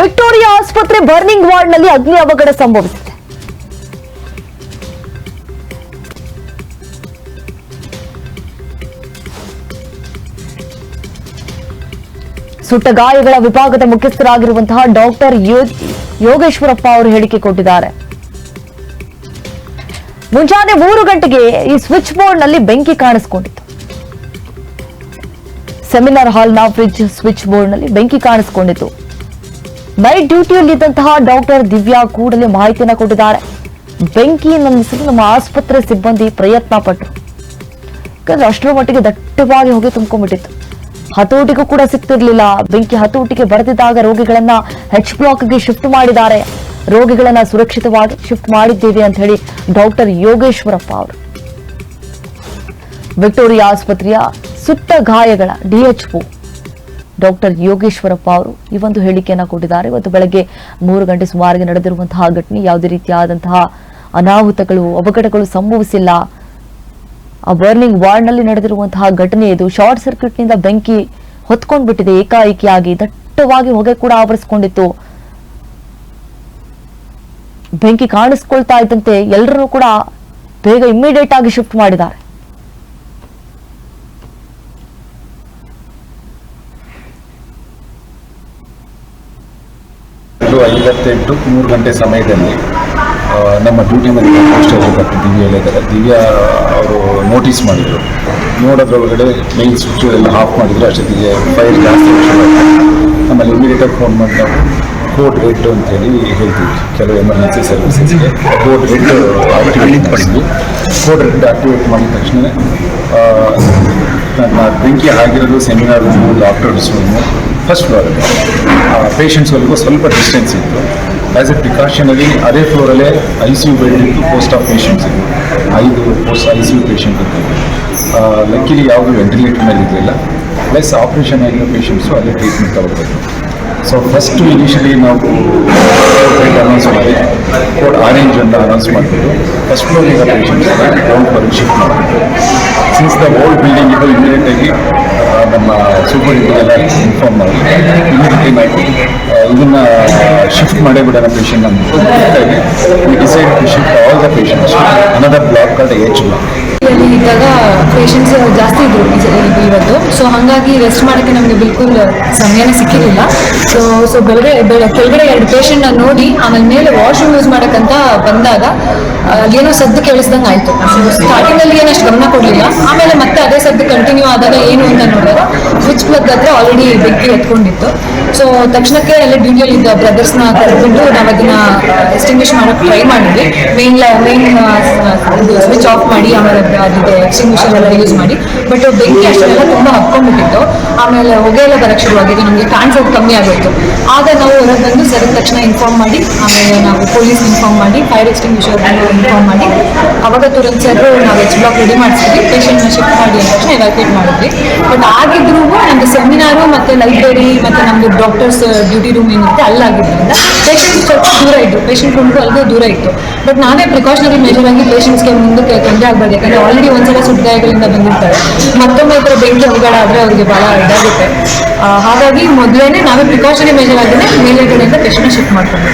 Victoria ಆಸ್ಪತ್ರೆ burning ವಾರ್ಡ್ನಲ್ಲಿ ಅಗ್ನಿ ಅವಘಡ ಸಂಭವಿಸಿದೆ. ಸುಟ್ಟ ಗಾಯಗಳ ವಿಭಾಗದ ಮುಖ್ಯಸ್ಥರಾಗಿರುವಂತಹ ಡಾಕ್ಟರ್ ಯೋಗೇಶ್ವರಪ್ಪ ಅವರು ಹೇಳಿಕೆ ಕೊಟ್ಟಿದ್ದಾರೆ. ಮುಂಜಾನೆ ಮೂರು ಗಂಟೆಗೆ ಈ ಸ್ವಿಚ್ ಬೋರ್ಡ್ನಲ್ಲಿ ಬೆಂಕಿ ಕಾಣಿಸಿಕೊಂಡಿತ್ತು. ಸೆಮಿನಾರ್ ಹಾಲ್ನ ಫ್ರಿಜ್ ಸ್ವಿಚ್ ಬೋರ್ಡ್ನಲ್ಲಿ ಬೆಂಕಿ ಕಾಣಿಸಿಕೊಂಡಿತ್ತು. ನೈಟ್ ಡ್ಯೂಟಿಯಲ್ಲಿದ್ದಂತಹ ಡಾಕ್ಟರ್ ದಿವ್ಯಾ ಕೂಡಲೇ ಮಾಹಿತಿಯನ್ನು ಕೊಟ್ಟಿದ್ದಾರೆ. ಬೆಂಕಿ ನಂದಿಸಲು ನಮ್ಮ ಆಸ್ಪತ್ರೆ ಸಿಬ್ಬಂದಿ ಪ್ರಯತ್ನ ಪಟ್ಟರು ಯಾಕಂದ್ರೆ ಅಷ್ಟರ ಮಟ್ಟಿಗೆ ದಟ್ಟವಾಗಿ ಹೋಗಿ ತುಂಬಿಕೊಂಡ್ಬಿಟ್ಟಿತ್ತು ಹತೋಟಿಗೂ ಕೂಡ ಸಿಗ್ತಿರ್ಲಿಲ್ಲ. ಬೆಂಕಿ ಹತೋಟಿಗೆ ಬರೆದಿದ್ದಾಗ ರೋಗಿಗಳನ್ನ ಹೆಚ್ ಬ್ಲಾಕ್ಗೆ ಶಿಫ್ಟ್ ಮಾಡಿದ್ದಾರೆ. ರೋಗಿಗಳನ್ನ ಸುರಕ್ಷಿತವಾಗಿ ಶಿಫ್ಟ್ ಮಾಡಿದ್ದೇವೆ ಅಂತ ಹೇಳಿ ಡಾಕ್ಟರ್ ಯೋಗೇಶ್ವರಪ್ಪ ಅವರು. ವಿಕ್ಟೋರಿಯಾ ಆಸ್ಪತ್ರೆಯ ಸುಟ್ಟ ಗಾಯಗಳ ಡಿಎಚ್ಒ ಡಾಕ್ಟರ್ ಯೋಗೇಶ್ವರಪ್ಪ ಅವರು ಈ ಒಂದು ಹೇಳಿಕೆಯನ್ನು ಕೊಟ್ಟಿದ್ದಾರೆ. ಇವತ್ತು ಬೆಳಗ್ಗೆ ಮೂರು ಗಂಟೆ ಸುಮಾರಿಗೆ ನಡೆದಿರುವಂತಹ ಘಟನೆ ಯಾವುದೇ ರೀತಿಯಾದಂತಹ ಅನಾಹುತಗಳು, ಅವಘಡಗಳು ಸಂಭವಿಸಿಲ್ಲ. ಆ ಬರ್ನಿಂಗ್ ವಾರ್ಡ್ನಲ್ಲಿ ನಡೆದಿರುವಂತಹ ಘಟನೆ ಇದು. ಶಾರ್ಟ್ ಸರ್ಕ್ಯೂಟ್ನಿಂದ ಬೆಂಕಿ ಹೊತ್ಕೊಂಡ್ಬಿಟ್ಟಿದೆ. ಏಕಾಏಕಿಯಾಗಿ ದಟ್ಟವಾಗಿ ಹೊಗೆ ಕೂಡ ಆವರಿಸಿಕೊಂಡಿತ್ತು. ಬೆಂಕಿ ಕಾಣಿಸ್ಕೊಳ್ತಾ ಇದ್ದಂತೆ ಎಲ್ಲರೂ ಕೂಡ ಬೇಗ ಇಮ್ಮಿಡಿಯೇಟ್ ಆಗಿ ಶಿಫ್ಟ್ ಮಾಡಿದ್ದಾರೆ. ಇದು ಐವತ್ತೆಂಟು ಮೂರು ಗಂಟೆ ಸಮಯದಲ್ಲಿ ನಮ್ಮ ಡ್ಯೂಟಿ ಮೇಲೆ ಪೋಸ್ಟರ್ ದಿವ್ಯ ಹೇಳಿದ್ದಾರೆ. ದಿವ್ಯಾ ಅವರು ನೋಟಿಸ್ ಮಾಡಿದರು. ನೋಡೋದ್ರೊಳಗಡೆ ಮೇನ್ ಸ್ವಿಚ್ ಎಲ್ಲ ಆಫ್ ಮಾಡಿದ್ರು. ಅಷ್ಟೊತ್ತಿಗೆ ಫೈರ್ ಜಾಸ್ತಿ. ಆಮೇಲೆ ಇಮಿಡಿಯೇಟಾಗಿ ಫೋನ್ ಮಾಡಿ ನಾವು ಕೋಡ್ ರೆಡ್ ಅಂತೇಳಿ ಹೇಳ್ತೀವಿ. ಕೆಲವು ಎಮರ್ಜೆನ್ಸಿ ಸರ್ವಿಸಸ್ಗೆ ಕೋಡ್ ರೆಡ್ ಆಕ್ಟಿವೇಟ್ ಮಾಡಿದ್ವಿ ಕೋಡ್ ರೆಡ್ ಆಕ್ಟಿವೇಟ್ ಮಾಡಿದ ತಕ್ಷಣ ನನ್ನ ಬೆಂಕಿ ಆಗಿರೋದು seminar room doctors room first ಫ್ಲೋರಲ್ಲಿ ಪೇಷಂಟ್ಸ್ವರೆಗೂ ಸ್ವಲ್ಪ ಡಿಸ್ಟೆನ್ಸ್ ಇತ್ತು. ಆ್ಯಸ್ ಎ ಪ್ರಿಕಾಷನರಿ ಅದೇ ಫ್ಲೋರಲ್ಲೇ ಐ ಸಿ ಯು ಬೆಡ್ ಇತ್ತು ಪೋಸ್ಟ್ ಆಫ್ ಪೇಷಂಟ್ಸ್ ಇತ್ತು. ಐದು post I C U patient ಇತ್ತು. ಲಕ್ಕಿಲಿ ಯಾವುದು ವೆಂಟಿಲೇಟರ್ ಮೇಲೆ ಇರಲಿಲ್ಲ. ಪ್ಲಸ್ ಆಪ್ರೇಷನ್ ಆಗಿರೋ ಪೇಷಂಟ್ಸು ಅಲ್ಲೇ ಟ್ರೀಟ್ಮೆಂಟ್ ತಗೋಬೇಕು ಸೊ ಫಸ್ಟ್ ಇನಿಷಿಯಲಿ ನಾವು ಅನೌನ್ಸ್ ಮಾಡಿ ಕೋಡ್ ಆರೆಂಜ್ ಅಂತ ಅನೌನ್ಸ್ ಮಾಡಿಬಿಟ್ಟು ಫಸ್ಟ್ ಫ್ಲೋರ್ ಈಗ ಪೇಷಂಟ್ಸ್ ಗ್ರೌಂಡ್ ಫ್ಲೋರಿಗೆ ಶಿಫ್ಟ್ ಮಾಡಿಬಿಟ್ಟು ಸಿನ್ಸ್ ದ ಓಲ್ಡ್ ಬಿಲ್ಡಿಂಗ್ ಇದು ಇಮಿಡಿಯೇಟಾಗಿ ನಮ್ಮ ಸೂಪರ್ ಎಲ್ಲ ಇನ್ಫಾರ್ಮ್ ಮಾಡಿ ಇಮಿಡಿಯೇಟ್ಲಿ ನಾವು ಇದನ್ನು ಶಿಫ್ಟ್ ಮಾಡೇ ಬಿಡೋಣ ಪೇಷಂಟ್ ಅಂದ್ಬಿಟ್ಟು decide to shift all the patients another block called H ಅಲ್ಲಿ ಇದ್ದಾಗ ಪೇಷಂಟ್ಸ್ ಜಾಸ್ತಿ ಇದ್ರು ಇವತ್ತು. ಸೊ ಹಾಗಾಗಿ ರೆಸ್ಟ್ ಮಾಡೋಕ್ಕೆ ನಮಗೆ ಬಿಲ್ಕುಲ್ ಸಮಯನೇ ಸಿಕ್ಕಿರಲಿಲ್ಲ. ಸೊ ಸೊ ಬೆಳಗ್ಗೆ ಬೆಳ ಕೆಳಗಡೆ ಎರಡು ಪೇಷಂಟ್ನ ನೋಡಿ, ಆಮೇಲೆ ಮೇಲೆ ವಾಶ್ರೂಮ್ ಯೂಸ್ ಮಾಡೋಕ್ಕಂತ ಬಂದಾಗ ಏನೋ ಸದ್ದು ಕೇಳಿಸ್ದಂಗೆ ಆಯಿತು. ಸ್ಟಾರ್ಟಿಂಗಲ್ಲಿ ಏನು ಅಷ್ಟು ಗಮನ ಕೊಡಲಿಲ್ಲ. ಆಮೇಲೆ ಮತ್ತೆ ಅದೇ ಸದ್ದು ಕಂಟಿನ್ಯೂ ಆದಾಗ ಏನು ಅಂತ ನೋಡಿದಾಗ ಸ್ವಿಚ್ ಪ್ಲಗ್ ಹತ್ರ ಆಲ್ರೆಡಿ ಬೆಂಕಿ ಎತ್ಕೊಂಡಿತ್ತು. ಸೊ ತಕ್ಷಣಕ್ಕೆ ಅಲ್ಲಿ ಡ್ಯೂಟಿಯಲ್ಲಿ ಇದ್ದ ಬ್ರದರ್ಸ್ನ ಕರೆದುಕೊಂಡು ನಾವು ಅದನ್ನ ಎಕ್ಸ್ಟಿಂಗ್ವಿಷ್ ಮಾಡೋಕ್ಕೆ ಟ್ರೈ ಮಾಡಿದ್ವಿ. ಮೇನ್ ಮೇನ್ ಸ್ವಿಚ್ ಆಫ್ ಮಾಡಿ, ಆಮೇಲೆ ಅದಿದೆ ಎಕ್ಸ್ಟಿಂಗ್ವಿಷರ್ ಎಲ್ಲ ಯೂಸ್ ಮಾಡಿ. ಬಟ್ ಬೆಂಕಿ ಅಷ್ಟೆಲ್ಲ ತುಂಬ ಹಾಕೊಂಡ್ಬಿಟ್ಟಿತ್ತು ಆಮೇಲೆ ಹೊಗೆ ಎಲ್ಲ ಬರಕ್ಕೆ ಶುರುವಾಗಿದ್ದು ನಮಗೆ ಕಾಣಿಸೋದು ಕಮ್ಮಿ ಆಗೋಯ್ತು. ಆಗ ನಾವು ಹೊರಗೆ ಬಂದು ಸರ್ ತಕ್ಷಣ ಇನ್ಫಾರ್ಮ್ ಮಾಡಿ ಆಮೇಲೆ ನಾವು ಪೊಲೀಸ್ ಇನ್ಫಾರ್ಮ್ ಮಾಡಿ ಫೈರ್ ಎಕ್ಸ್ಟಿಂಗ್ವಿಷರ್ ಇನ್ಫಾರ್ಮ್ ಮಾಡಿ. ಅವಾಗ ತುರಂತ ಸರ್ ನಾವು ಎಚ್ ಬ್ಲಾಕ್ ರೆಡಿ ಮಾಡಿಸಿದ್ವಿ. ಪೇಷಂಟ್ನ ಶಿಫ್ಟ್ ಮಾಡಿ ಅಂದ ತಕ್ಷಣ ಎವಾಕ್ಯೂಟ್ ಮಾಡಿದ್ವಿ. ಬಟ್ ಆಗಿದ್ರೂ ನಮ್ದು ಸೆಮಿನಾರು ಮತ್ತು ಲೈಬ್ರರಿ ಮತ್ತು ನಮ್ಮದು ಡಾಕ್ಟರ್ಸ್ ಡ್ಯೂಟಿ ರೂಮ್ ಏನಿರುತ್ತೆ ಅಲ್ಲಾಗಿದ್ದರಿಂದ ಪೇಷಂಟ್ ಸ್ವಲ್ಪ ದೂರ ಇತ್ತು ಪೇಷಂಟ್ ರೂಮ್ಗೂ ಅಲ್ಲಿಗೂ ದೂರ ಇತ್ತು. ಬಟ್ ನಾವೇ ಪ್ರಿಕಾಷನರಿ ಮೇಜರ್ ಆಗಿ ಪೇಷಂಟ್ಸ್ಗೆ ಮುಂದಕ್ಕೆ ತೊಂದರೆ ಆಗ್ಬಾರ್ದು. ಯಾಕಂದರೆ ಆಲ್ರೆಡಿ ಒಂದ್ಸಲ ಸುಟ್ಗಾಯಗಳಿಂದ ಬಂದಿರ್ತಾರೆ. ಮತ್ತೊಮ್ಮೆ ಈ ಥರ ಬೆಂಕಿ ಅವಘಡ ಆದರೆ ಅವರಿಗೆ ಭಾಳ ಇದಾಗುತ್ತೆ ಹಾಗಾಗಿ ಮೊದಲೇ ನಾವೇ ಪ್ರಿಕಾಷನರಿ ಆಗಿದೆ ಮೇಲೆ ಕಡೆಯಿಂದ ಪೇಷಂಟ್ನ ಶಿಫ್ಟ್ ಮಾಡ್ಕೊಂಡು